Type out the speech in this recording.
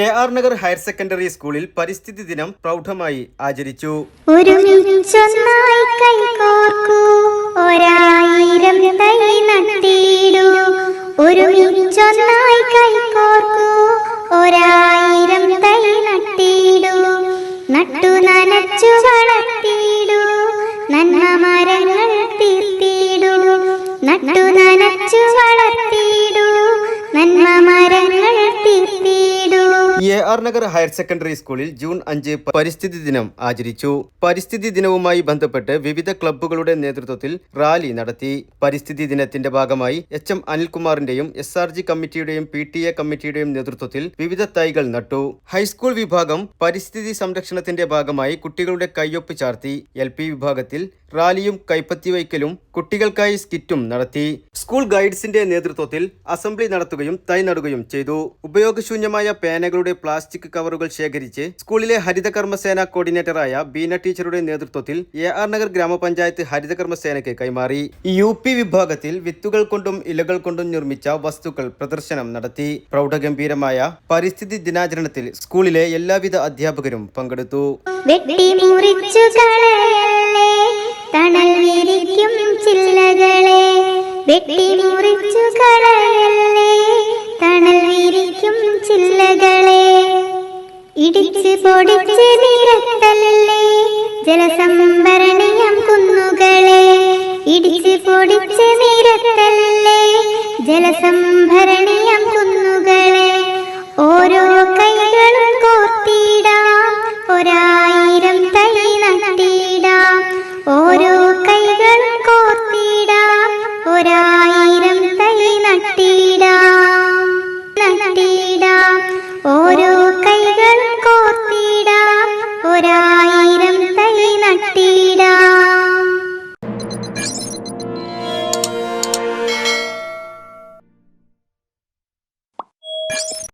A R Nagar higher secondary സ്കൂളിൽ പരിസ്ഥിതി ദിനം പ്രൗഢമായി ആചരിച്ചു. ആർ നഗർ ഹയർ സെക്കൻഡറി സ്കൂളിൽ ജൂൺ അഞ്ച് പരിസ്ഥിതി ദിനം ആചരിച്ചു. പരിസ്ഥിതി ദിനവുമായി ബന്ധപ്പെട്ട് വിവിധ ക്ലബ്ബുകളുടെ നേതൃത്വത്തിൽ റാലി നടത്തി. പരിസ്ഥിതി ദിനത്തിന്റെ ഭാഗമായി എച്ച് എം അനിൽകുമാറിന്റെയും എസ് ആർ ജി കമ്മിറ്റിയുടെയും പി ടി എ കമ്മിറ്റിയുടെയും നേതൃത്വത്തിൽ വിവിധ തൈകൾ നട്ടു. ഹൈസ്കൂൾ വിഭാഗം പരിസ്ഥിതി സംരക്ഷണത്തിന്റെ ഭാഗമായി കുട്ടികളുടെ കയ്യൊപ്പ് ചാർത്തി. എൽ പി വിഭാഗത്തിൽ റാലിയും കൈപ്പത്തി വയ്ക്കലും കുട്ടികൾക്കായി സ്കിറ്റും നടത്തി. സ്കൂൾ ഗൈഡ്സിന്റെ നേതൃത്വത്തിൽ അസംബ്ലി നടത്തുകയും തൈ നടുകയും ചെയ്തു. ഉപയോഗശൂന്യമായ പേനകളുടെ പ്ലാസ്റ്റിക് കവറുകൾ ശേഖരിച്ച് സ്കൂളിലെ ഹരിതകർമ്മസേന കോർഡിനേറ്ററായ ബീന ടീച്ചറുടെ നേതൃത്വത്തിൽ എ ആർ നഗർ ഗ്രാമപഞ്ചായത്ത് ഹരിതകർമ്മസേനയ്ക്ക് കൈമാറി. യു പി വിഭാഗത്തിൽ വിത്തുകൾ കൊണ്ടും ഇലകൾ കൊണ്ടും നിർമ്മിച്ച വസ്തുക്കൾ പ്രദർശനം നടത്തി. പ്രൗഢഗംഭീരമായ പരിസ്ഥിതി ദിനാചരണത്തിൽ സ്കൂളിലെ എല്ലാവിധ അധ്യാപകരും പങ്കെടുത്തു. വെട്ടി മുറിച്ചു വെട്ടി മുറിച്ചു കളയല്ലേ? തണൽ വിരിക്കും ചില്ലകളെ. ഇടിച്ച് പൊടിച്ച് നിരത്തല്ലേ ജലസംഭരണിയം കുന്നുകളെ. ഇടിച്ച് പൊടിച്ച് നിരത്തല്ലേ ജലസംഭരണിയം കുന്നുകളെ. ഓരോ കൈകളും കോർത്തിടാം. ഒരായിരം